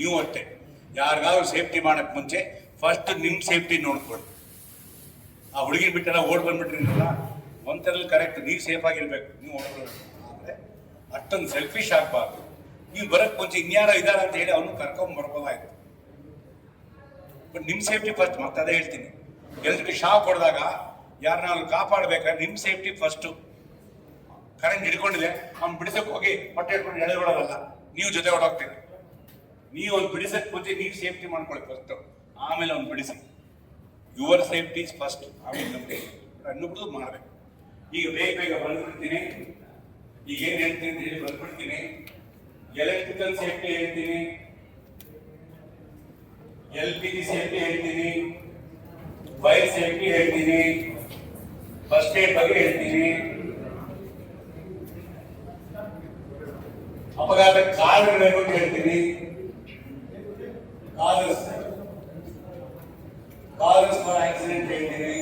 ನೀವು ಅಷ್ಟೇ. ಯಾರಿಗಾದ್ರೂ ಸೇಫ್ಟಿ ಮಾಡಕ್ ಮುಂಚೆ ಫಸ್ಟ್ ನಿಮ್ಮ ಸೇಫ್ಟಿ ನೋಡ್ಕೊಳ್ಳಿ. ಆ ಹುಡುಗಿನ ಬಿಟ್ಟೆಲ್ಲ ಓಡ್ ಬಂದ್ಬಿಟ್ರಿರಲ್ಲ ಒಂಥರಲ್ಲಿ ಕರೆಕ್ಟ್ ನೀವು ಸೇಫ್ ಆಗಿರ್ಬೇಕು, ನೀವು ಓಡ್ಬೇಕು ಆದರೆ ಅಷ್ಟೊಂದು ಸೆಲ್ಫಿಶ್ ಆಗ್ಬಾರ್ದು. ನೀವು ಬರಕ್ ಮುಂಚೆ ಇನ್ಯಾರೋ ಇದಾರ ಅಂತ ಹೇಳಿ ಅವನು ಕರ್ಕೊಂಡ್ ಬರ್ಬೋದಾಯ್ತು ಬಟ್ ನಿಮ್ಮ ಸೇಫ್ಟಿ ಫಸ್ಟ್ ಮತ್ತೆ ಅದೇ ಹೇಳ್ತೀನಿ. ಎಲ್ರಿಗೂ ಶಾಕ್ ಹೊಡೆದಾಗ ಯಾರನ್ನ ಕಾಪಾಡ್ಬೇಕಾದ್ರೆ ನಿಮ್ಮ ಸೇಫ್ಟಿ ಫಸ್ಟ್ ಕರೆಂಟ್ ಹಿಡ್ಕೊಂಡಿದೆ, ಅವ್ನು ಬಿಡಿಸಕ್ ಹೋಗಿ ಹೊಟ್ಟೆ ಹಿಡ್ಕೊಂಡು ಎಳೆದ್ಬಿಡೋದಲ್ಲ ನೀವು ಜೊತೆ ಹೊಡೋಗ್ತೀರಿ ನೀವು ಒಂದು ಬಿಡಿಸಕ್ ಮುಂಚೆ ನೀವು ಸೇಫ್ಟಿ ಮಾಡ್ಕೊಳ್ಳಿ ಫಸ್ಟ್ ಆಮೇಲೆ ಅವ್ನು ಬಿಡಿಸಿ ಯುವರ್ ಸೇಫ್ಟಿ ಫಸ್ಟ್ ಆಮೇಲೆ ಅನ್ನೋದು ಮಾಡ್ಬೇಕು. ಈಗ ಬೇಗ ಬೇಗ ಬಂದ್ಬಿಡ್ತೀನಿ. ಈಗ ಏನ್ ಹೇಳ್ತೀನಿ ಅಂತ ಹೇಳಿ ಬಂದ್ಬಿಡ್ತೀನಿ. ಎಲೆಕ್ಟ್ರಿಕಲ್ ಸೇಫ್ಟಿ ಹೇಳ್ತೀನಿ. ಎಲ್ ಪಿ ಜಿ ಸೇಫ್ಟಿ ಹೇಳ್ತೀನಿ. ವೈರ್ ಸೇಫ್ಟಿ ಹೇಳ್ತೀನಿ. ಫಸ್ಟ್ ಏಡ್ ಬಗ್ಗೆ ಹೇಳ್ತೀನಿ. ಅಪಘಾತ ಕಾರ್ಡ್ ಹೇಳ್ತೀನಿ. ಕಾಸಸ್ ಕಾಸಸ್ ಫಾರ್ ಆಕ್ಸಿಡೆಂಟ್ ಹೇಳ್ತೀನಿ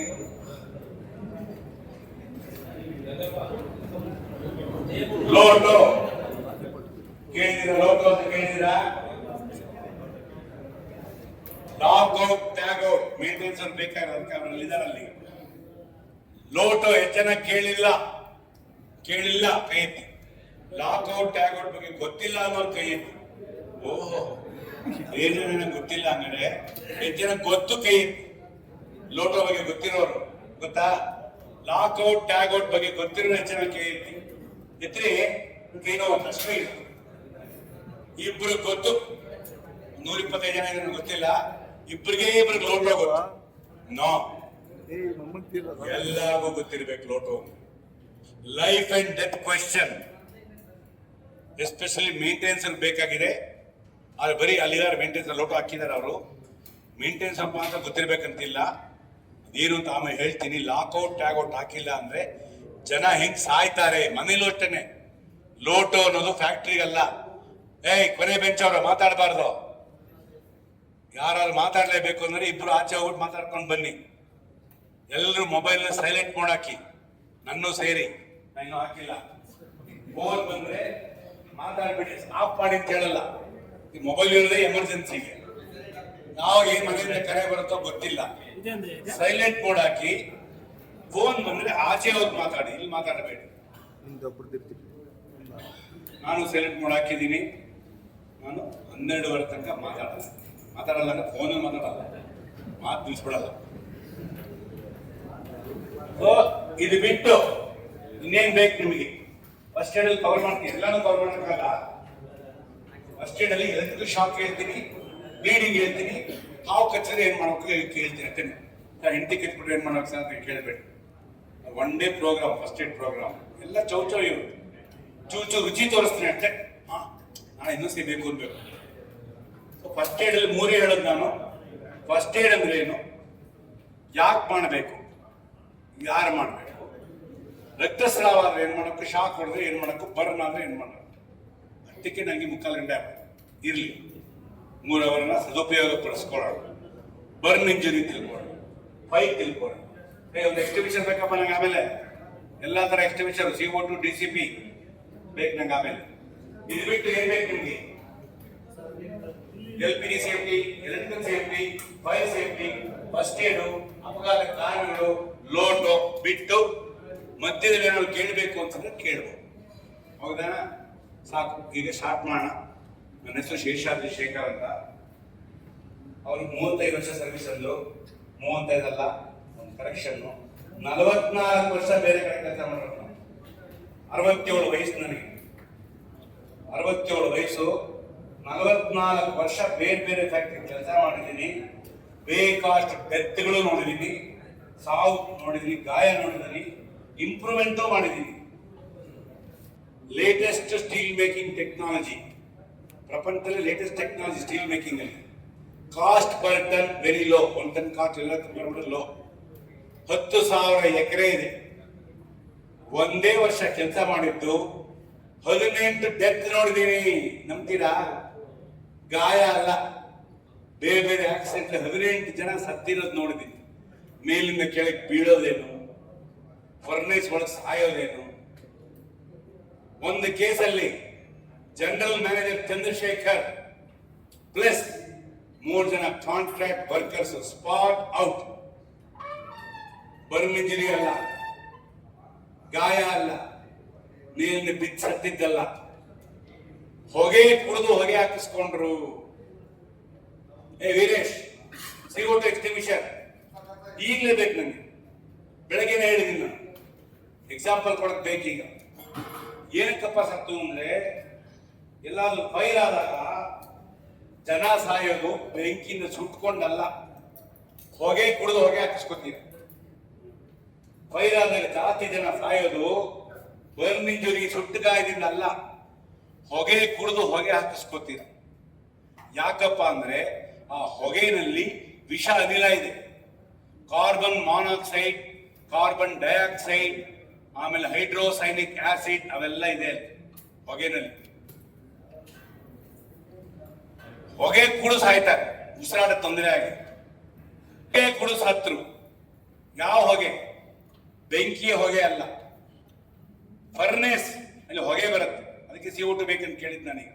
ಲೋಟೋ. ಕೇಳಿದಿರ ಲೋಟೋ ಅಂತ ಕೇಳಿದಿರಾ lock out tag out maintenance ಅವ್ರು ಬೇಕಾಗಿರೋ ಅದಕ್ಕೆ ಅವರಲ್ಲಿ ಅಲ್ಲಿ ಲೋಟೋ ಜನ ಕೇಳಿಲ್ಲ. ಕೇಳಿಲ್ಲ ಕೈ ಲಾಕ್ ಔಟ್ ಟ್ಯಾಗ್ ಔಟ್ ಬಗ್ಗೆ ಗೊತ್ತಿಲ್ಲ ಅನ್ನೋರು ಕೈ ಓಹೋ. ಏನು ನನಗೆ ಗೊತ್ತಿಲ್ಲ ಅಂದ್ರೆ ಜನ ಗೊತ್ತು ಕೈ ಲೋಟೋ ಬಗ್ಗೆ ಗೊತ್ತಿರೋರು, ಗೊತ್ತಾ? ಲಾಕ್ ಔಟ್, ಟ್ಯಾಗ್ ಔಟ್ ಬಗ್ಗೆ ಗೊತ್ತಿರೋ ಹೆಚ್ಚಿನ ಕೈ ಎತ್ತಿ ಎತ್ತಿ ಕೈ ನೋವು ಇಲ್ಲ. ಇಬ್ರು ಗೊತ್ತು. ನೂರ ಇಪ್ಪತ್ತೈದು ಜನ ನನಗೆ ಗೊತ್ತಿಲ್ಲ. ಇಬ್ಬರಿಗೆ ಇಬ್ರಿಗೆ ಲೋಟೋ ಗೊತ್ತು. ನೋ. ಎಲ್ಲರಿಗೂ ಗೊತ್ತಿರ್ಬೇಕು LOTO. Life and death question especially maintenance ಬೇಕಾಗಿದೆ. ಆದ್ರೆ ಬರೀ ಅಲ್ಲಿದ್ದಾರೆ ಮೇಂಟೆನ್ಸ್ ಲೋಟ ಹಾಕಿದ್ದಾರೆ ಅವರು. ಮೇಂಟೆನ್ಸ್ ಅಪ್ಪ ಅಂತ ಗೊತ್ತಿರ್ಬೇಕಂತಿಲ್ಲ. ಏನು ಅಂತ ಆಮೇಲೆ ಹೇಳ್ತೀನಿ ಲಾಕ್ಔಟ್ ಟ್ಯಾಗ್ ಔಟ್ ಹಾಕಿಲ್ಲ ಅಂದ್ರೆ ಜನ ಹೆಂಗ್ ಸಾಯ್ತಾರೆ ಮನೇಲೂ ಅಷ್ಟೇನೆ. ಲೋಟೋ ಅನ್ನೋದು ಫ್ಯಾಕ್ಟ್ರಿಗಲ್ಲ ಏಯ್, ಕೊನೆ ಬೆಂಚ್ ಅವ್ರ, ಮಾತಾಡಬಾರ್ದು. ಯಾರು ಮಾತಾಡಲೇಬೇಕು ಅಂದ್ರೆ ಇಬ್ರು ಆಚೆ ಹೋಗ್ಬಿಟ್ಟು ಮಾತಾಡ್ಕೊಂಡು ಬನ್ನಿ. ಎಲ್ಲರೂ ಮೊಬೈಲ್ ಸೈಲೆಂಟ್ ಮೋಡ್ ಹಾಕಿ. ನನ್ನೂ ಸೇರಿ. ನಾನು ಹಾಕಿಲ್ಲ. ಫೋನ್ ಬಂದ್ರೆ ಮಾತಾಡ್ಬಿಡಿ. ಆಫ್ ಮಾಡಿ ಅಂತ ಹೇಳಲ್ಲ. ಈ ಮೊಬೈಲ್ ಇರೋದೇ ಎಮರ್ಜೆನ್ಸಿಗೆ ನಾವು ಏನ್ ಮನೆಯಿಂದ ಕರೆ ಬರುತ್ತೋ ಗೊತ್ತಿಲ್ಲ. ಸೈಲೆಂಟ್ ಮೋಡ್ ಹಾಕಿ ಫೋನ್ ಬಂದ್ರೆ ಆಚೆ ಹೋಗಿ ಮಾತಾಡಿ ಇಲ್ಲಿ ಮಾತಾಡಬೇಡಿ. ನಾನು ಸೈಲೆಂಟ್ ಮೋಡ್ ಹಾಕಿದ್ದೀನಿ. ನಾನು ಹನ್ನೆರಡುವರೆ ತನಕ ಮಾತಾಡಲ್ಲ. ಮಾತಾಡಲ್ಲ ಅಂದ್ರೆ ಫೋನ್ ಮಾತಾಡಲ್ಲ. ಮಾತು ನಿಲ್ಸ್ಬಿಡಲ್ಲ. ಸೊ ಇದು ಬಿಟ್ಟು ಇನ್ನೇನ್ ಬೇಕು ನಿಮಗೆ? ಫಸ್ಟ್ ಹೇಳಿ ಅಲ್ಲಿ ಕವರ್ ಮಾಡ್ತೀನಿ. ಎಲ್ಲಾನು ಕವರ್ ಮಾಡೋಕ್ಕಾಗಲ್ಲ ಫಸ್ಟ್ ಏಡ್ ಅಲ್ಲಿ ಎಲೆಕ್ಟ್ರಿಕಲ್ ಶಾಕ್ ಹೇಳ್ತೀನಿ ಬ್ಲೀಡಿಂಗ್ ಹೇಳ್ತೀನಿ, ಹಾವು ಕಚ್ಚಿದ್ರೆ ಏನ್ ಮಾಡ್ಬೇಕು ಕೇಳ್ತೀನಿ ಅಂತೇನೆ ಸರ್ ಹೆಂಡತಿ ಕಿತ್ಬಿಟ್ರೆ ಏನ್ ಮಾಡ್ಬೇಕು ಅಂತ ಕೇಳಬೇಡಿ. One day programme first aid programme ಎಲ್ಲ ಚೌ ಚೌ ಇರುತ್ತೆ ಚೂ ಚೂ ರುಚಿ ತೋರಿಸ್ತೀನಿ ಅಂತೆ ಹಾ ನಾನು ಇನ್ನೂ ಸಿಗಬೇಕು ಅನ್ಬೇಕು ಸೊ ಫಸ್ಟ್ ಏಡ್ ಅಲ್ಲಿ ಮೂರೇ ಹೇಳೋದು ನಾನು. ಫಸ್ಟ್ ಏಡ್ ಅಂದ್ರೆ ಏನು? ಯಾಕೆ ಮಾಡಬೇಕು? ಯಾರು ಮಾಡಬೇಕು? ರಕ್ತಸ್ರಾವ ಆದ್ರೆ ಏನ್ ಮಾಡಬೇಕು? ಶಾಕ್ ಹೊಡೆದ್ರೆ ಏನ್ ಮಾಡಬೇಕು? ಬರ್ನ್ ಆದ್ರೆ ಏನ್ ಮಾಡಬೇಕು? ಅದಕ್ಕೆ ನಂಗೆ ಮುಕ್ಕಾಲು ಗಂಟೆ ಇರಲಿ. ಮೂರು ಅವರನ್ನ ಸದುಪಯೋಗ ಪಡಿಸ್ಕೊಳ್ಳೋಣ. ಬರ್ನ್ ಇಂಜುರಿ ತಿಳ್ಕೊಳ್ಳೋಣ. ಫೈಟ್ ತಿಳ್ಕೊಳ್ಳೋಣ. ಏ, ಒಂದು ಎಕ್ಸಿಬಿಷನ್ ಬೇಕಪ್ಪ ನಂಗೆ ಆಮೇಲೆ? ಎಲ್ಲಾ ತರ exhibition C O two D C P ಬೇಕು ನಂಗೆ ಆಮೇಲೆ. ಇದು ಬಿಟ್ಟು ಏನ್ ಬೇಕು ನಿಮಗೆ? L P D safety electrical safety fire safety first aid ಅಪಘಾತ ಕಾರಣಗಳು ಲೋಟು ಬಿಟ್ಟು ಮಧ್ಯದಲ್ಲಿ ಏನಾದ್ರು ಕೇಳಬೇಕು ಅಂತಂದ್ರೆ ಕೇಳ್ಬೋದು. ಹೌದಾ? ಸಾಕು. ಈಗ ಸ್ಟಾರ್ಟ್ ಮಾಡೋಣ ನನ್ನ ಹೆಸರು ಶೇಷಾದ್ರಿ ಶೇಖರ್ ಅಂತ. ಅವ್ರು ಮೂವತ್ತೈದು ವರ್ಷ ಸರ್ವಿಸ್ ಅಂದ್ರು. ಮೂವತ್ತೈದಲ್ಲ ಒಂದು ಕರೆಕ್ಷನ್ ನಲವತ್ನಾಲ್ಕು ವರ್ಷ ಬೇರೆ ಕಡೆ ಕೆಲಸ ಮಾಡೋಣ. ಅರವತ್ತೇಳು ವಯಸ್ಸು ನನಗೆ. ಅರವತ್ತೇಳು ವಯಸ್ಸು. ನಲವತ್ನಾಲ್ಕು ವರ್ಷ ಬೇರೆ ಬೇರೆ ಫ್ಯಾಕ್ಟ್ರಿ ಕೆಲಸ ಮಾಡಿದ್ದೀನಿ. ಬೇಕಾಷ್ಟು ಡೆತ್ಗಳು ನೋಡಿದ್ದೀನಿ. ಸಾವು ನೋಡಿದ್ದೀನಿ, ಗಾಯ ನೋಡಿದ್ದೀನಿ. ಇಂಪ್ರೂವ್ಮೆಂಟು ಮಾಡಿದ್ದೀನಿ. ಲೇಟೆಸ್ಟ್ ಸ್ಟೀಲ್ ಮೇಕಿಂಗ್ ಟೆಕ್ನಾಲಜಿ ಪ್ರಪಂಚದಲ್ಲಿ ಲೇಟೆಸ್ಟ್ ಟೆಕ್ನಾಲಜಿ ಸ್ಟೀಲ್ ಮೇಕಿಂಗ್ ಅಲ್ಲಿ. Cost per ton very low one ton cost ಎಲ್ಲ ಲೋ ಹತ್ತು ಸಾವಿರ ಎಕರೆ ಇದೆ. ಒಂದೇ ವರ್ಷ ಕೆಲಸ ಮಾಡಿದ್ದು. ಹದಿನೆಂಟು ಡೆತ್ ನೋಡಿದೀನಿ. ನಂಬ್ತೀರಾ? ಗಾಯ ಅಲ್ಲ. ಬೇರೆ ಬೇರೆ ಆಕ್ಸಿಡೆಂಟ್ ಹದಿನೆಂಟು ಜನ ಸತ್ತಿರೋದು ನೋಡಿದೀನಿ. ಮೇಲಿಂದ ಕೆಳಗೆ ಬೀಳೋದೇನು? ಫರ್ನೈಸ್ ಒಳಗೆ ಸಾಯೋದೇನು? ಒಂದು ಕೇಸಲ್ಲಿ ಜನರಲ್ ಮ್ಯಾನೇಜರ್ ಚಂದ್ರಶೇಖರ್ ಪ್ಲಸ್ ಮೂರು ಜನ contract workers spot out. Burn injury ಅಲ್ಲ, ಗಾಯ ಅಲ್ಲ, ನೀರಿನ ಬಿದ್ದು ಸತ್ತಿದ್ದಲ್ಲ ಹೊಗೆ ಕುಡಿದು ಹೊಗೆ ಹಾಕಿಸ್ಕೊಂಡ್ರು. ಏ ವೀರೇಶ್ ಸಿಗೋಟು ಎಕ್ಸ್ಟಿಮಿಷನ್ ಈಗಲೇ ಬೇಕು ನನಗೆ. ಬೆಳಗ್ಗೆನೇ ಹೇಳಿದ್ದೀನಿ ನಾನು. ಎಕ್ಸಾಂಪಲ್ ಕೊಡಕ್ ಬೇಕೀಗ. ಏನಕ್ಕಪ್ಪ ಸತ್ತು ಅಂದ್ರೆ ಎಲ್ಲಾದ್ರೂ ಫೈರ್ ಆದಾಗ ಜನ ಸಾಯೋದು ಬೆಂಕಿಯಿಂದ ಸುಟ್ಕೊಂಡಲ್ಲ. ಹೊಗೆ ಕುಡಿದು ಹೊಗೆ ಹಾಕಿಸ್ಕೊತೀವಿ. ಫೈರ್ ಆದಾಗ ಜಾಸ್ತಿ ಜನ ಸಾಯೋದು ಬರ್ನ್ ಇಂಜುರಿ ಸುಟ್ಟು ಗಾಯದಿಂದ ಅಲ್ಲ ಹೊಗೆ ಕುಡಿದು ಹೊಗೆ ಹಾಕಿಸ್ಕೊತೀರ ಯಾಕಪ್ಪ ಅಂದ್ರೆ ಆ ಹೊಗೆನಲ್ಲಿ ವಿಷ ಅನಿಲ ಇದೆ. ಕಾರ್ಬನ್ ಮಾನಾಕ್ಸೈಡ್, ಕಾರ್ಬನ್ ಡೈಆಕ್ಸೈಡ್ ಆಮೇಲೆ ಹೈಡ್ರೋಸೈನಿಕ್ ಆಸಿಡ್ ಅವೆಲ್ಲ ಇದೆ ಹೊಗೆನಲ್ಲಿ. ಹೊಗೆ ಕುಡು ಸಾಯ್ತಾರೆ ಉಸಿರಾಟ ತೊಂದರೆ ಆಗಿ. ಹೊಗೆ ಕುಡು ಸತ್ರು. ಯಾವ ಹೊಗೆ? ಬೆಂಕಿಯ ಹೊಗೆ ಅಲ್ಲ. ಫರ್ನೇಸ್ ಅಲ್ಲಿ ಹೊಗೆ ಬರುತ್ತೆ. ಅದಕ್ಕೆ ಸಿ ಓಟು ಬೇಕಂತ ಕೇಳಿದ್ ನನಗೆ.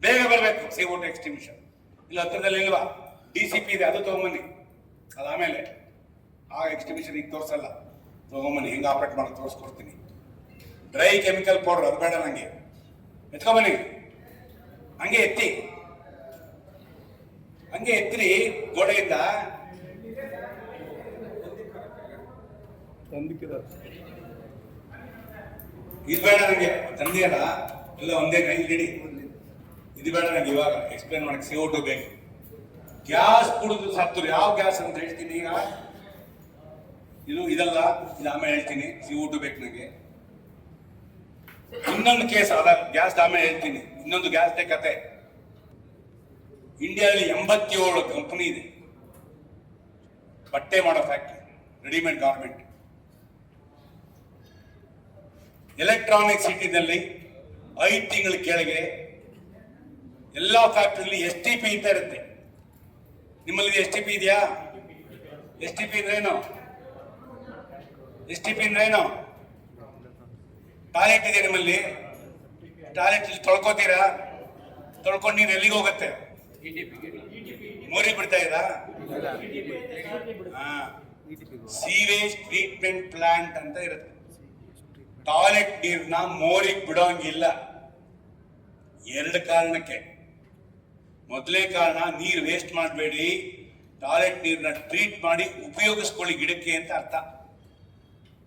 ಬೇಗ ಬರಬೇಕು ಸಿ ಓಟು ಎಕ್ಸ್ಟಿಮಿಷನ್ ಇಲ್ಲ ಹತ್ರದಲ್ಲಿ ಇಲ್ವಾ? ಡಿ ಸಿ ಪಿ ಇದೆ, ಅದು ತಗೊಂಬನ್ನಿ. ಅದಾಮೇಲೆ ಆ ಎಕ್ಸ್ಟಿಮಿಷನ್ ಈಗ ತೋರಿಸಲ್ಲ. ತಗೊಂಬನ್ನಿ ಹೆಂಗೆ ಆಪ್ರೇಟ್ ಮಾಡೋದು ತೋರಿಸ್ಕೊಡ್ತೀನಿ. ಡ್ರೈ ಕೆಮಿಕಲ್ ಪೌಡರ್ ಅದು ಬೇಡ ನನಗೆ ಎತ್ಕೊಂಬನ್ನಿ. ಹಂಗೆ ಎತ್ತಿ. ಹಂಗೆ ಎತ್ತಿರಿ ಗೋಡೆಯಿಂದ. ಇದು ಬೇಡ ನನಗೆ ತಂದೆಯಲ್ಲ ಎಲ್ಲ ಒಂದೇ ಕೈ ಇಡಿ ಇದು ಬೇಡ ನನಗೆ ಇವಾಗ ಎಕ್ಸ್ಪ್ಲೇನ್ ಮಾಡಕ್ಕೆ ಸಿ ಟು ಬೇಕು. ಗ್ಯಾಸ್ ಕುಡಿದು ಸತ್ತು ಯಾವ ಗ್ಯಾಸ್ ಅಂತ ಹೇಳ್ತೀನಿ ಈಗ? ಇದು ಇದಲ್ಲ, ಇದು ಆಮೇಲೆ ಹೇಳ್ತೀನಿ. ಸಿ ಊಟ ಬೇಕು ನನಗೆ. ಇನ್ನೊಂದು ಕೇಸ್ ಅದ ಗ್ಯಾಸ್ ಆಮೇಲೆ ಹೇಳ್ತೀನಿ. ಇನ್ನೊಂದು ಗ್ಯಾಸ್ ಕತೆ. ಇಂಡಿಯಾದಲ್ಲಿ ಎಂಬತ್ತೇಳು ಕಂಪನಿ ಇದೆ. ಬಟ್ಟೆ ಮಾಡೋ ಫ್ಯಾಕ್ಟ್ರಿ ರೆಡಿಮೇಡ್ ಗಾರ್ಮೆಂಟ್ ಎಲೆಕ್ಟ್ರಾನಿಕ್ ಸಿಟಿನಲ್ಲಿ ಐದು ತಿಂಗಳ ಕೆಳಗೆ ಎಲ್ಲ ಫ್ಯಾಕ್ಟ್ರಿಲಿ ಎಸ್ ಟಿ ಪಿ ಅಂತ ಇರುತ್ತೆ. ನಿಮ್ಮಲ್ಲಿ ಎಸ್ ಟಿ ಪಿ ಇದೆಯಾ? ಎಸ್ ಟಿ ಪಿ ಅಂದ್ರೆ ಏನು ಎಸ್ ಏನು? ಟಾಯ್ಲೆಟ್ ಇದೆ ನಿಮ್ಮಲ್ಲಿ. ಟಾಯ್ಲೆಟ್ ತೊಳ್ಕೊತೀರಾ? ತೊಳ್ಕೊಂಡು ನೀರು ಎಲ್ಲಿಗೆ ಹೋಗುತ್ತೆ? ಮೋರಿ ಬಿಡ್ತಾ ಇರಾ ಸೀವೇಜ್ ಟ್ರೀಟ್ಮೆಂಟ್ ಪ್ಲಾಂಟ್ ಅಂತ ಇರುತ್ತೆ. ಟಾಯ್ಲೆಟ್ ನೀರ್ನ ಮೋರಿಗೆ ಬಿಡೋಂಗಿಲ್ಲ. ಎರಡು ಕಾರಣಕ್ಕೆ. ಮೊದಲೇ ಕಾರಣ, ನೀರು ವೇಸ್ಟ್ ಮಾಡಬೇಡಿ. ಟಾಯ್ಲೆಟ್ ನೀರನ್ನ ಟ್ರೀಟ್ ಮಾಡಿ ಉಪಯೋಗಿಸ್ಕೊಳ್ಳಿ ಗಿಡಕ್ಕೆ ಅಂತ ಅರ್ಥ.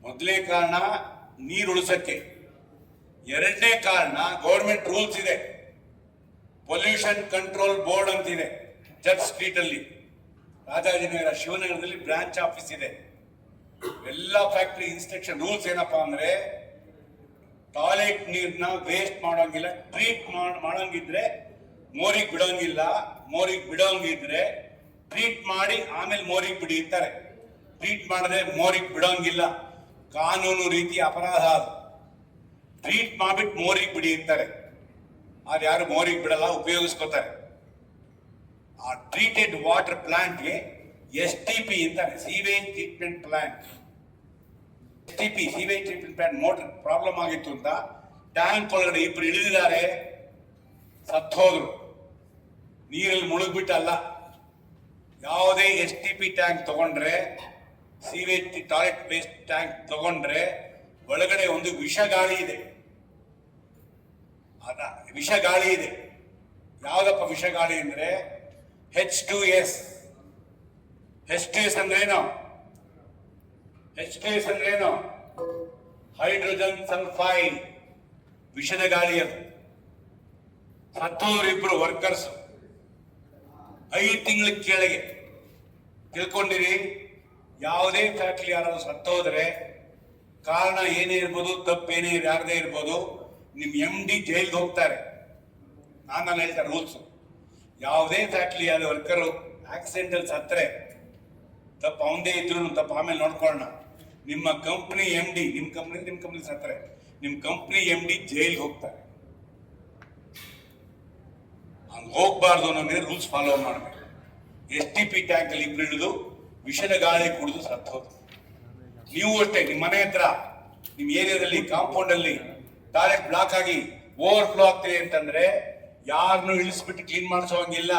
ಮೊದಲನೇ ಕಾರಣ ನೀರು ಉಳಿಸಕ್ಕೆ. ಎರಡನೇ ಕಾರಣ ಗೌರ್ಮೆಂಟ್ ರೂಲ್ಸ್ ಇದೆ. ಪೊಲ್ಯೂಷನ್ ಕಂಟ್ರೋಲ್ ಬೋರ್ಡ್ ಅಂತಿದೆ ಚರ್ಚ್ ಸ್ಟ್ರೀಟ್ ಅಲ್ಲಿ. ರಾಜಾಜಿನಗರ ಶಿವನಗರದಲ್ಲಿ ಬ್ರಾಂಚ್ ಆಫೀಸ್ ಇದೆ. ಎಲ್ಲ ಫ್ಯಾಕ್ಟ್ರಿ ಇನ್ಸ್ಟ್ರಕ್ಷನ್ ರೂಲ್ಸ್ ಏನಪ್ಪಾ ಅಂದ್ರೆ ಟಾಯ್ಲೆಟ್ ನೀರ್ನ ವೇಸ್ಟ್ ಮಾಡೋಂಗಿಲ್ಲ ಟ್ರೀಟ್ ಮಾಡೋಂಗಿದ್ರೆ ಮೋರಿಗೆ ಬಿಡೋಂಗಿಲ್ಲ, ಮೋರಿಗೆ ಬಿಡೋಂಗಿದ್ರೆ ಟ್ರೀಟ್ ಮಾಡಿ ಆಮೇಲೆ ಮೋರಿಗೆ ಬಿಡಿ ಇರ್ತಾರೆ ಟ್ರೀಟ್ ಮಾಡಿದ್ರೆ ಮೋರಿಗೆ ಬಿಡೋಂಗಿಲ್ಲ. ಕಾನೂನು ರೀತಿ ಅಪರಾಧ ಅದು. ಟ್ರೀಟ್ ಮಾಡ್ಬಿಟ್ಟು ಮೋರಿಗೆ ಬಿಡಿ ಅಂತಾರೆ. ಆದ್ರೆ ಯಾರು ಮೋರಿಗೆ ಬಿಡಲ್ಲ, ಉಪಯೋಗಿಸ್ಕೋತಾರೆ. ಆ ಟ್ರೀಟೆಡ್ ವಾಟರ್ ಪ್ಲಾಂಟ್ಗೆ ಎಸ್ ಟಿ ಪಿ ಅಂತಾರೆ sewage treatment plant S T P sewage treatment plant motor problem ಆಗಿತ್ತು ಅಂತ ಟ್ಯಾಂಕ್ ಒಳಗಡೆ ಇಬ್ರು ಇಳಿದಿದ್ದಾರೆ. ಸತ್ತೋದ್ರು. ನೀರಲ್ಲಿ ಮುಳುಗ್ಬಿಟ್ಟಲ್ಲ. ಯಾವುದೇ ಎಸ್ ಟಿ ಪಿ ಟ್ಯಾಂಕ್ ತಗೊಂಡ್ರೆ ಸೀವೇಜ್ ಟಾಯ್ಲೆಟ್ ವೇಸ್ಟ್ ಟ್ಯಾಂಕ್ ತಗೊಂಡ್ರೆ ಒಳಗಡೆ ಒಂದು ವಿಷ ಗಾಳಿ ಇದೆ. ವಿಷ ಗಾಳಿ ಇದೆ. ಯಾವ್ದಪ್ಪ ವಿಷ ಗಾಳಿ ಅಂದ್ರೆ H two S H two S ಏನು? ಹೆಚ್ ಟು ಎಸ್ ಅಂದ್ರೆ ಏನು? ಹೈಡ್ರೋಜನ್ ಸಲ್ಫೈಡ್ ವಿಷದ ಗಾಳಿ ಅದು. ಸತ್ತೋರು ಇಬ್ರು ವರ್ಕರ್ಸ್ ಐದು ತಿಂಗಳ ಕೆಳಗೆ. ತಿಳ್ಕೊಂಡಿರಿ? ಯಾವುದೇ ಫ್ಯಾಕ್ಟ್ರಿ ಯಾರಾದ್ರೂ ಸತ್ತೋದ್ರೆ ಕಾರಣ ಏನೇ ಇರ್ಬೋದು ತಪ್ಪೇನೇ ಯಾರದೇ ಇರ್ಬೋದು ನಿಮ್ಮ ಎಂ ಡಿ ಜೈಲ್ಗೆ ಹೋಗ್ತಾರೆ. ನಾನು ಹೇಳ್ತಾರೆ ರೂಲ್ಸ್ ಯಾವುದೇ ಫ್ಯಾಕ್ಟ್ರಿ ಆದ ವರ್ಕರು ಆಕ್ಸಿಡೆಂಟ್ ಅಲ್ಲಿ ಸತ್ತರೆ, ತಪ್ಪು ಅವನದೇ ಇದ್ರು ತಪ್ಪು ಆಮೇಲೆ ನೋಡ್ಕೊಳ್ಳೋಣ. ನಿಮ್ಮ ಕಂಪ್ನಿ ಎಂ ಡಿ ನಿಮ್ಮ ಕಂಪ್ನಿ ನಿಮ್ಮ ಕಂಪ್ನಿ ಸತ್ತರೆ. ನಿಮ್ಮ ಕಂಪ್ನಿ ಎಂ ಡಿ ಜೈಲ್ಗೆ ಹೋಗ್ತಾರೆ. ಹಂಗೆ ಹೋಗ್ಬಾರ್ದು ಅನ್ನೋ ರೂಲ್ಸ್ ಫಾಲೋ ಮಾಡಬೇಕು. ಎಸ್ ಟಿ ಪಿ ಟ್ಯಾಂಕ್ ಅಲ್ಲಿ ಇಬ್ರು ಹಿಡಿದು ವಿಷದ ಗಾಳಿ ಕುಡಿದು ಸತ್ತು ನೀವು ಅಷ್ಟೇ, ನಿಮ್ಮ ಮನೆ ಹತ್ರ, ನಿಮ್ಮ ಏರಿಯಾದಲ್ಲಿ ಕಾಂಪೌಂಡ್ ಅಲ್ಲಿ ಟಾಯ್ಲೆಟ್ ಬ್ಲಾಕ್ ಆಗಿ ಓವರ್ ಫ್ಲೋ ಆಗ್ತಿದೆ ಅಂತಂದ್ರೆ ಯಾರನ್ನು ಇಳಿಸ್ಬಿಟ್ಟು ಕ್ಲೀನ್ ಮಾಡಿಸೋ ಹಂಗಿಲ್ಲ.